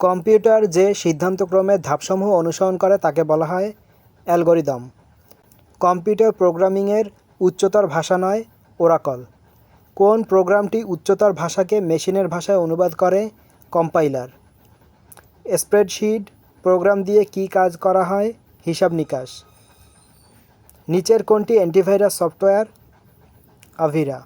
Computer যে সিদ্ধান্তক্রমে ধাপসমূহ অনুসরণ করে তাকে বলা হয় অ্যালগোরিদম। কম্পিউটার প্রোগ্রামিংয়ের উচ্চতর ভাষা নয়, ওরাকল। কোন প্রোগ্রামটি উচ্চতর ভাষাকে মেশিনের ভাষায় অনুবাদ করে? কম্পাইলার। স্প্রেডশিট, প্রোগ্রাম দিয়ে কি কাজ করা হয়? হিসাব নিকাশ। নিচের কোনটি অ্যান্টিভাইরাস সফটওয়্যার? আভিরা।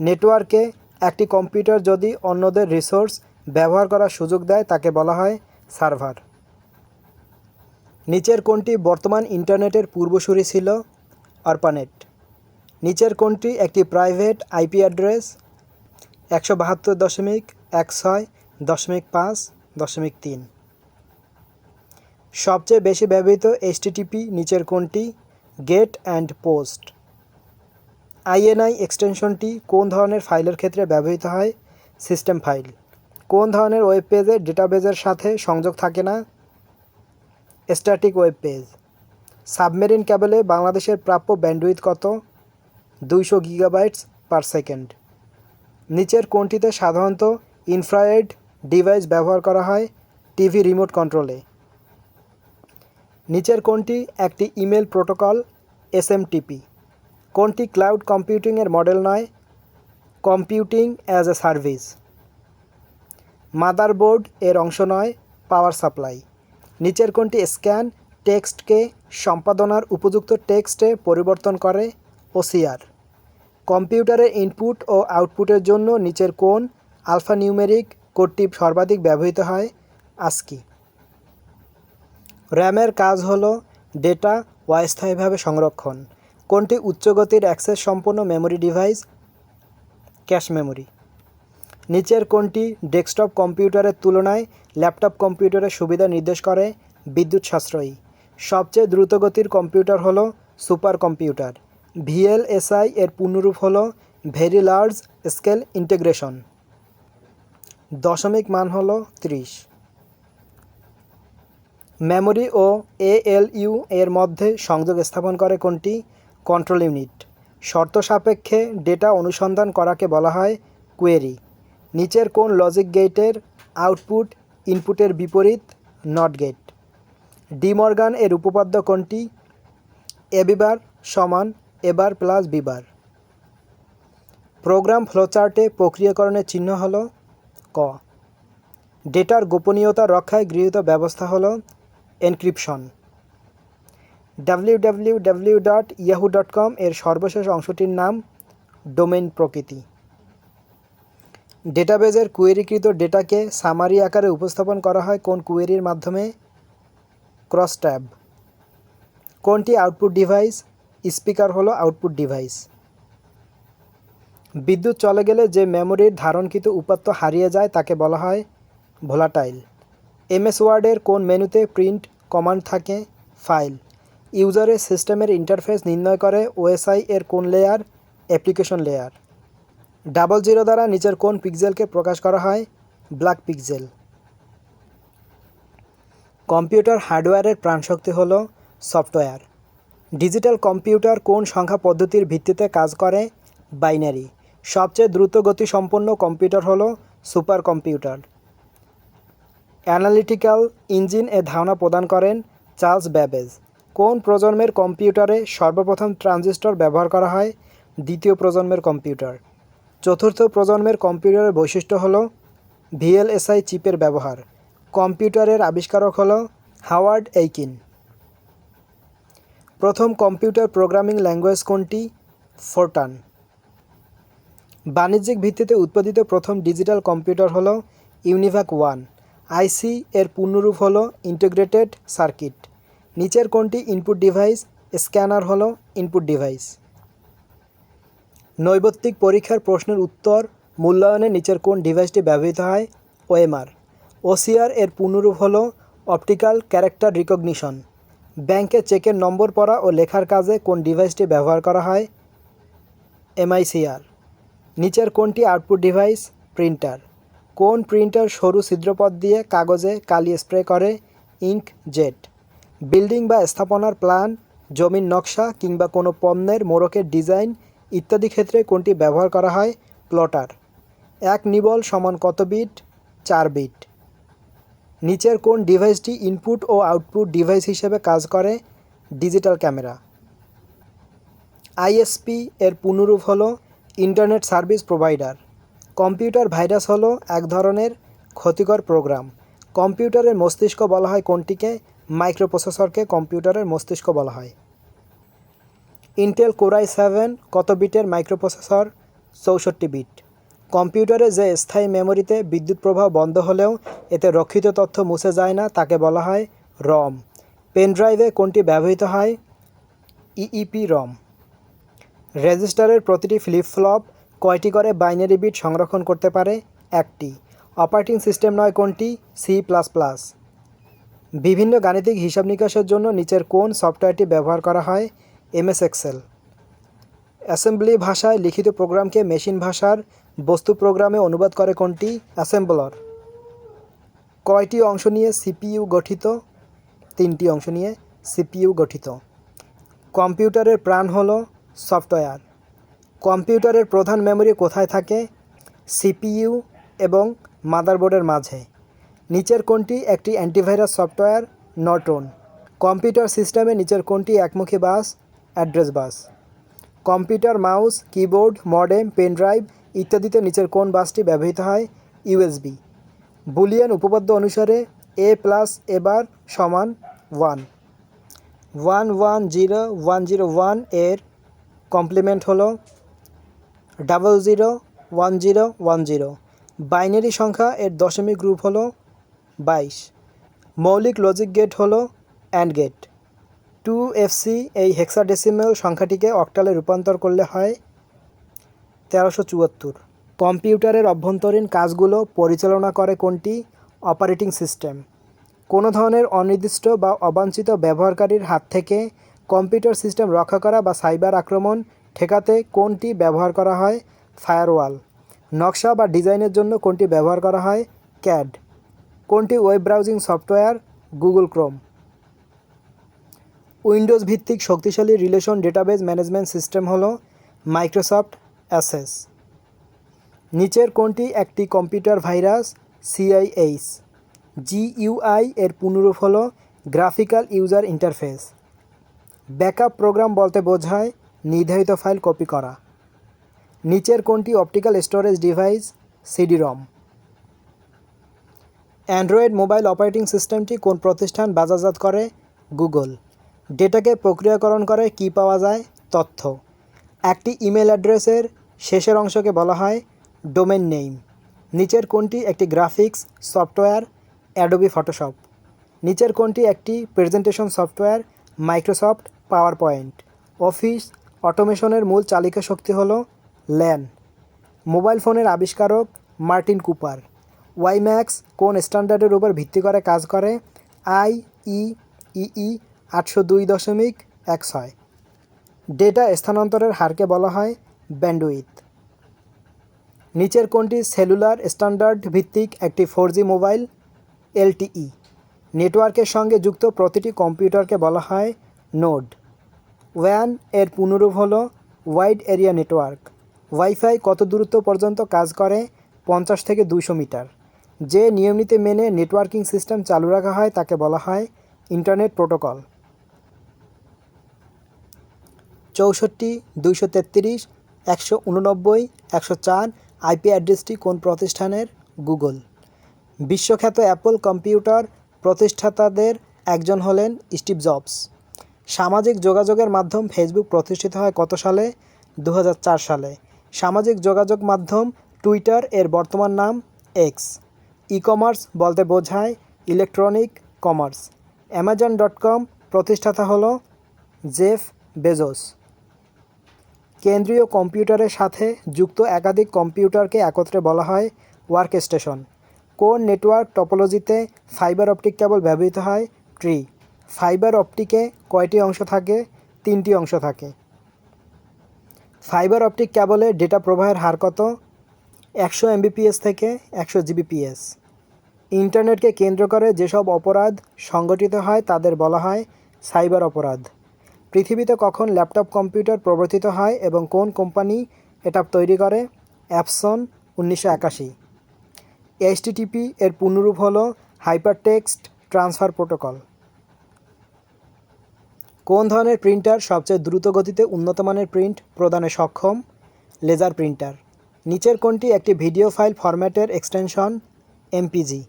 নেটওয়ার্কে একটি কম্পিউটার যদি অন্যদের রিসোর্স ব্যবহার করার সুযোগ দেয়, তাকে বলা হয় সার্ভার। নিচের কোনটি বর্তমান ইন্টারনেটের পূর্বসূরি ছিল, অর্পানেট। নিচের কোনটি একটি প্রাইভেট আইপি অ্যাড্রেস, একশো বাহাত্তর দশমিক এক ছয় দশমিক পাঁচ দশমিক তিন। সবচেয়ে বেশি ব্যবহৃত এইচটিটিপি নিচের কোনটি গেট অ্যান্ড পোস্ট। আইএনআই এক্সটেনশনটি কোন ধরনের ফাইলের ক্ষেত্রে ব্যবহৃত হয়? System file. কোন ধরনের ওয়েব পেজে ডেটাবেজের সাথে সংযোগ থাকে না? স্ট্যাটিক ওয়েব পেজ সাবমেরিন ক্যাবেলে বাংলাদেশের প্রাপ্য ব্যান্ডউইথ কত? দুইশো গিগাবাইটস পার সেকেন্ড নিচের কোনটিতে সাধারণত ইনফ্রারেড ডিভাইস ব্যবহার করা হয়? টিভি রিমোট কন্ট্রোলে নিচের কোনটি একটি ইমেল প্রোটোকল এসএমটিপি কোনটি ক্লাউড কম্পিউটিংয়ের মডেল নয়? Computing as a service motherboard এর অংশ নয়, পাওয়ার সাপ্লাই। নিচের কোনটি স্ক্যান, টেক্সটকে সম্পাদনার উপযুক্ত টেক্সটে পরিবর্তন করে ওসিআর কম্পিউটারের ইনপুট ও আউটপুটের জন্য নিচের কোন আলফানিউমেরিক কোডটি সর্বাধিক ব্যবহৃত হয় আস্কি র্যামের কাজ হল ডেটা অস্থায়ীভাবে সংরক্ষণ। কোনটি উচ্চগতির অ্যাক্সেস সম্পন্ন মেমোরি ডিভাইস, ক্যাশ মেমরি। নিচের কোনটি ডেস্কটপ কম্পিউটারের তুলনায় ল্যাপটপ কম্পিউটারের সুবিধা নির্দেশ করে বিদ্যুৎ সাশ্রয়ী। সবচেয়ে দ্রুতগতির কম্পিউটার হল সুপার কম্পিউটার। ভিএলএসআই এর পূর্ণরূপ হল ভেরি লার্জ স্কেল ইন্টিগ্রেশন। দশমিক মান হল ত্রিশ। মেমোরি ও এএলইউ এর মধ্যে সংযোগ স্থাপন করে কোনটি? Control unit. শর্ত সাপেক্ষে ডেটা অনুসন্ধান করাকে বলা হয় কোয়েরি। নিচের কোন লজিক গেটের আউটপুট ইনপুটের বিপরীত নট গেট ডিমর্গান এর উপপাদ্য কোনটি? এবিবার সমান A bar plus B bar program ফ্লোচার্টে প্রক্রিয়াকরণের চিহ্ন হল ক। ডেটার গোপনীয়তা রক্ষায় গৃহীত ব্যবস্থা হল encryption W W W dot Yahoo dot com এর সর্বশেষ অংশটির নাম ডোমেইন প্রকৃতি। ডেটাবেজের কুয়েরিকৃত ডেটাকে সামারি আকারে উপস্থাপন করা হয় কোন কুয়েরির মাধ্যমে? ক্রস ট্যাব কোনটি আউটপুট ডিভাইস স্পিকার হলো আউটপুট ডিভাইস বিদ্যুৎ চলে গেলে যে মেমোরির ধারণকৃত উপাত্ত হারিয়ে যায় তাকে বলা হয় ভোলাটাইল এমএস ওয়ার্ডের কোন মেনুতে প্রিন্ট কমান্ড থাকে? ফাইল ইউজারের সিস্টেমের ইন্টারফেস নির্ণয় করে ওএসআই এর কোন layer application layer double zero দ্বারা নিচের কোন পিক্সেলকে প্রকাশ করা হয়? Black pixel. কম্পিউটার হার্ডওয়্যারের প্রাণশক্তি হল সফটওয়্যার। ডিজিটাল কম্পিউটার কোন সংখ্যা পদ্ধতির ভিত্তিতে কাজ করে? বাইনারি। সবচেয়ে দ্রুত গতি সম্পন্ন কম্পিউটার হলো সুপার কম্পিউটার অ্যানালিটিক্যাল ইঞ্জিন এ ধারণা প্রদান করেন চার্লস ব্যাবেজ। কোন প্রজন্মের কম্পিউটারে সর্বপ্রথম ট্রানজিস্টর ব্যবহার করা হয়? দ্বিতীয় প্রজন্মের কম্পিউটার। চতুর্থ প্রজন্মের কম্পিউটারের বৈশিষ্ট্য হল ভিএলএসআই চিপের ব্যবহার। কম্পিউটারের আবিষ্কারক হল হাওয়ার্ড এইকিন। প্রথম কম্পিউটার প্রোগ্রামিং ল্যাঙ্গুয়েজ কোনটি? ফোরটান। বাণিজ্যিক ভিত্তিতে উৎপাদিত প্রথম ডিজিটাল কম্পিউটার হল ইউনিভাক ওয়ান। আইসি এর পূর্ণরূপ হল ইন্টিগ্রেটেড সার্কিট। নিচের কোনটি ইনপুট ডিভাইস? স্ক্যানার হল ইনপুট ডিভাইস। নৈবত্তিক পরীক্ষার প্রশ্নের উত্তর মূল্যায়নে নিচের কোন ডিভাইসটি ব্যবহৃত হয়? ওএমআর। ওসিআর এর পূর্ণরূপ হল অপটিক্যাল ক্যারেক্টার রিকগনিশন। ব্যাংকে চেকের নম্বর পড়া ও লেখার কাজে কোন ডিভাইসটি ব্যবহার করা হয়? এমআইসিআর। নিচের কোনটি আউটপুট ডিভাইস? প্রিন্টার। কোন প্রিন্টার সরু ছিদ্রপথ দিয়ে কাগজে কালি স্প্রে করে? Ink, jet. বিল্ডিং বা স্থাপনার প্ল্যান, জমির নকশা কিংবা কোনো পণ্যের মোড়কের ডিজাইন ইত্যাদি ক্ষেত্রে কোনটি ব্যবহার করা হয়? প্লটার। এক নিবল সমান কত বিট? চার বিট। নিচের কোন ডিভাইসটি ইনপুট ও আউটপুট ডিভাইস হিসেবে কাজ করে? Digital camera. আইএসপি এর পুনরূপ হলো internet service provider. Computer virus হলো এক ধরনের ক্ষতিকর প্রোগ্রাম। কম্পিউটারের মস্তিষ্ক বলা হয় কোনটিকে? মাইক্রোপ্রসেসরকে কম্পিউটারের মস্তিষ্ক বলা হয়। ইন্টেল কোরাই সেভেন কত বিটের মাইক্রোপ্রসেসর? চৌষট্টি বিট। কম্পিউটারে যে স্থায়ী মেমোরিতে বিদ্যুৎ প্রবাহ বন্ধ হলেও এতে রক্ষিত তথ্য মুছে যায় না, তাকে বলা হয় রম। পেনড্রাইভে কোনটি ব্যবহৃত হয়? ইইপি রম রেজিস্টারের প্রতিটি ফ্লিপ ফ্লপ কয়টি করে বাইনারি বিট সংরক্ষণ করতে পারে? একটি। অপারেটিং সিস্টেম নয় কোনটি? সি প্লাস প্লাস বিভিন্ন গাণিতিক হিসাব নিকাশের জন্য নিচের কোন সফটওয়্যারটি ব্যবহার করা হয়? এমএস এক্সেল অ্যাসেম্বলি ভাষায় লিখিত প্রোগ্রামকে মেশিন ভাষার বস্তু প্রোগ্রামে অনুবাদ করে কোনটি? অ্যাসেম্বলর। কয়টি অংশ নিয়ে সিপিইউ গঠিত? তিনটি অংশ নিয়ে সিপিইউ গঠিত। কম্পিউটারের প্রাণ হলো সফটওয়্যার। কম্পিউটারের প্রধান মেমরি কোথায় থাকে? সিপিইউ এবং মাদারবোর্ডের মাঝে। নিচের কোনটি একটি অ্যান্টিভাইরাস সফটওয়্যার? নটন কম্পিউটার সিস্টেমে নিচের কোনটি একমুখী bus? Address bus. Computer, mouse, keyboard, modem, pen drive ইত্যাদিতে নিচের কোন বাসটি ব্যবহৃত হয়? ইউএসবি বুলিয়ান উপপাদ্য অনুসারে এ প্লাস এবার সমান one. One one zero one zero ওয়ানের কমপ্লিমেন্ট হলো double zero one zero one zero. Binary সংখ্যা এর দশমিক গ্রুপ হলো বাইশ। মৌলিক লজিক গেট হলো and gate two F C এই হেক্সাডেসিমেল সংখ্যাটিকে অক্টালে রূপান্তর করলে হয় তেরোশো চুয়াত্তর। কম্পিউটারের অভ্যন্তরীণ কাজগুলো পরিচালনা করে কোনটি? Operating system. কোনো ধরনের অনির্দিষ্ট বা অবাঞ্ছিত ব্যবহারকারীর হাত থেকে কম্পিউটার সিস্টেম রক্ষা করা বা সাইবার আক্রমণ ঠেকাতে কোনটি ব্যবহার করা হয়? ফায়ারওয়াল। নকশা বা ডিজাইনের জন্য কোনটি ব্যবহার করা হয়? ক্যাড। কোনটি web browsing software? Google Chrome. Windows ভিত্তিক শক্তিশালী রিলেশন ডেটাবেজ ম্যানেজমেন্ট সিস্টেম হল মাইক্রোসফট অ্যাসেস। নিচের কোনটি একটি কম্পিউটার ভাইরাস সিআইএইচ জিইউআই এর পুনরূপ হল graphical user interface. Backup program বলতে বোঝায় নির্ধারিত ফাইল কপি করা। নিচের কোনটি optical storage device CD ROM Android mobile operating সিস্টেমটি কোন প্রতিষ্ঠান বাজারজাত করে? গুগল। ডেটাকে প্রক্রিয়াকরণ করে কি পাওয়া যায়? তথ্য। একটি ইমেল অ্যাড্রেসের শেষের অংশকে বলা হয় ডোমেন নেইম। নিচের কোনটি একটি গ্রাফিক্স সফটওয়্যার, অ্যাডোবি ফটোশপ। নিচের কোনটি একটি presentation software, Microsoft power point office অটোমেশনের মূল চালিকা শক্তি হল ল্যান। মোবাইল ফোনের আবিষ্কারক মার্টিন কুপার। ওয়াইম্যাক্স কোন স্ট্যান্ডার্ডের উপর ভিত্তি করে কাজ করে? আই ই ইই আটশো দুই দশমিক এক ছয়। ডেটা স্থানান্তরের হারকে বলা হয় ব্যান্ডউইথ। নিচের কোনটি সেলুলার স্ট্যান্ডার্ড ভিত্তিক একটি ফোর মোবাইল, এলটিই। নেটওয়ার্কের সঙ্গে যুক্ত প্রতিটি কম্পিউটারকে বলা হয় নোড। ওয়ানের পুনরূপ হল ওয়াইড এরিয়া নেটওয়ার্ক। ওয়াইফাই কত দূরত্ব পর্যন্ত কাজ করে? পঞ্চাশ থেকে দুইশো মিটার। যে নিয়মনীতি মেনে নেটওয়ার্কিং সিস্টেম চালু রাখা হয় তাকে বলা হয় ইন্টারনেট প্রোটোকল। চৌষট্টি, দুইশো তেত্রিশ, একশো উননব্বই, একশো চার আইপি অ্যাড্রেসটি কোন প্রতিষ্ঠানের? গুগল। বিশ্বখ্যাত অ্যাপল কম্পিউটার প্রতিষ্ঠাতাদের একজন হলেন স্টিভ জবস। সামাজিক যোগাযোগের মাধ্যম ফেসবুক প্রতিষ্ঠিত হয় কত সালে? দু হাজার চার সালে। সামাজিক যোগাযোগ মাধ্যম টুইটার এর বর্তমান নাম এক্স ই কমার্স বলতে বোঝায় electronic commerce. Amazon dot com প্রতিষ্ঠাতা হলো জেফ বেজোস। কেন্দ্রীয় কম্পিউটারের সাথে যুক্ত একাধিক কম্পিউটারকে একত্রে বলা হয় ওয়ার্ক স্টেশন কোন নেটওয়ার্ক টপোলজিতে ফাইবার অপটিক কেবল ব্যবহৃত হয় ট্রি। ফাইবার অপটিকে কয়টি অংশ থাকে? তিনটি অংশ থাকে। ফাইবার অপটিক কেবলে ডেটা প্রবাহের হার কত? একশো এমবিপিএস থেকে একশো জিবিপিএস ইন্টারনেটকে কেন্দ্র করে যেসব অপরাধ সংগঠিত হয় তাদের বলা হয় সাইবার অপরাধ। পৃথিবীতে কখন ল্যাপটপ কম্পিউটার প্রবর্তিত হয় এবং কোন কোম্পানি এটা তৈরি করে? অ্যাপসন উনিশশো একাশি। এইচটিটিপি এর পূর্ণরূপ হল হাইপারটেক্সট ট্রান্সফার প্রোটোকল। কোন ধরনের প্রিন্টার সবচেয়ে দ্রুত গতিতে উন্নত মানের প্রিন্ট প্রদানে সক্ষম? Laser printer. নিচের কোনটি একটি ভিডিও ফাইল ফরম্যাটের এক্সটেনশন? এমপিজি।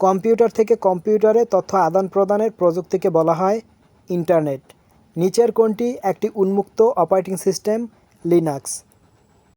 কম্পিউটার থেকে কম্পিউটারে তথ্য আদান প্রদানের প্রযুক্তিকে বলা হয় ইন্টারনেট। নিচের কোনটি একটি উন্মুক্ত অপারেটিং সিস্টেম লিনাক্স